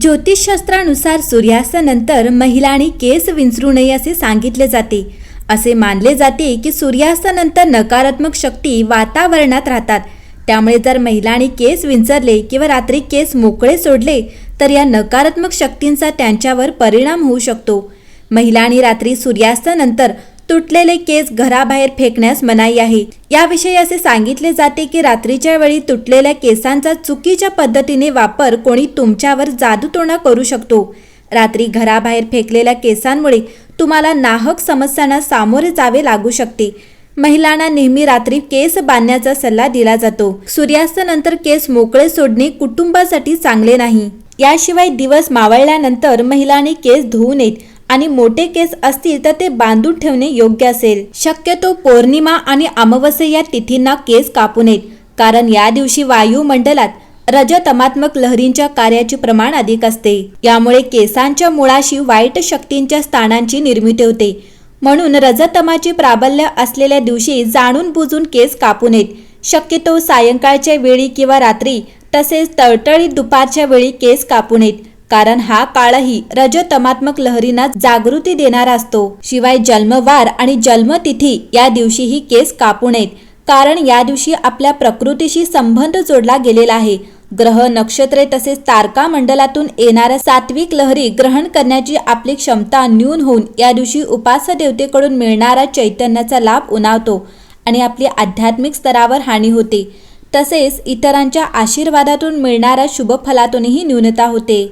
ज्योतिषशास्त्रानुसार सूर्यास्तानंतर महिलांनी केस विंचरू नये असे सांगितले जाते. असे मानले जाते की सूर्यास्तानंतर नकारात्मक शक्ती वातावरणात राहतात. त्यामुळे जर महिलांनी केस विंचरले किंवा रात्री केस मोकळे सोडले तर या नकारात्मक शक्तींचा त्यांच्यावर परिणाम होऊ शकतो. महिलांनी रात्री सूर्यास्तानंतर तुटलेले केस घराबाहेर फेकण्यास मनाई आहे. याविषयी असे सांगितले जाते की रात्रीच्या वेळी तुटलेल्या केसांचा चुकीच्या पद्धतीने वापर कोणी तुमच्यावर जादूटोणा करू शकतो. रात्री घराबाहेर फेकलेल्या केसांमुळे तुम्हाला नाहक समस्यांना सामोरे जावे लागू शकते. महिलांना नेहमी रात्री केस बांधण्याचा सल्ला दिला जातो. सूर्यास्तानंतर केस मोकळे सोडणे कुटुंबासाठी चांगले नाही. याशिवाय दिवस मावळल्यानंतर महिलांनी केस धुवू नयेत. आणि मोठे केस असतील तर ते बांधून ठेवणे योग्य असेल. शक्यतो पौर्णिमा आणि अमावस्या या तिथींना केस कापू नयेत. कारण या दिवशी वायुमंडलात रजतमात्मक लहरींच्या कार्याचे प्रमाण अधिक असते. यामुळे केसांच्या मुळाशी वाईट शक्तींच्या स्थानांची निर्मिती होते. म्हणून रजतमाची प्राबल्य असलेल्या दिवशी जाणून बुजून केस कापू नयेत. शक्यतो सायंकाळच्या वेळी किंवा रात्री तसेच तळतळीत दुपारच्या वेळी केस कापू नयेत. कारण हा काळही रजतमात्मक लहरींना जागृती देणारा असतो. शिवाय जन्मवार आणि जन्मतिथी या दिवशीही केस कापू नयेत. कारण या दिवशी आपल्या प्रकृतीशी संबंध जोडला गेलेला आहे. ग्रह नक्षत्रे तसेच तारका मंडलातून येणाऱ्या सात्विक लहरी ग्रहण करण्याची आपली क्षमता न्यून होऊन या दिवशी उपास देवतेकडून मिळणारा चैतन्याचा लाभ उणावतो आणि आपली आध्यात्मिक स्तरावर हानी होते. तसेच इतरांच्या आशीर्वादातून मिळणाऱ्या शुभफलातूनही न्यूनता होते.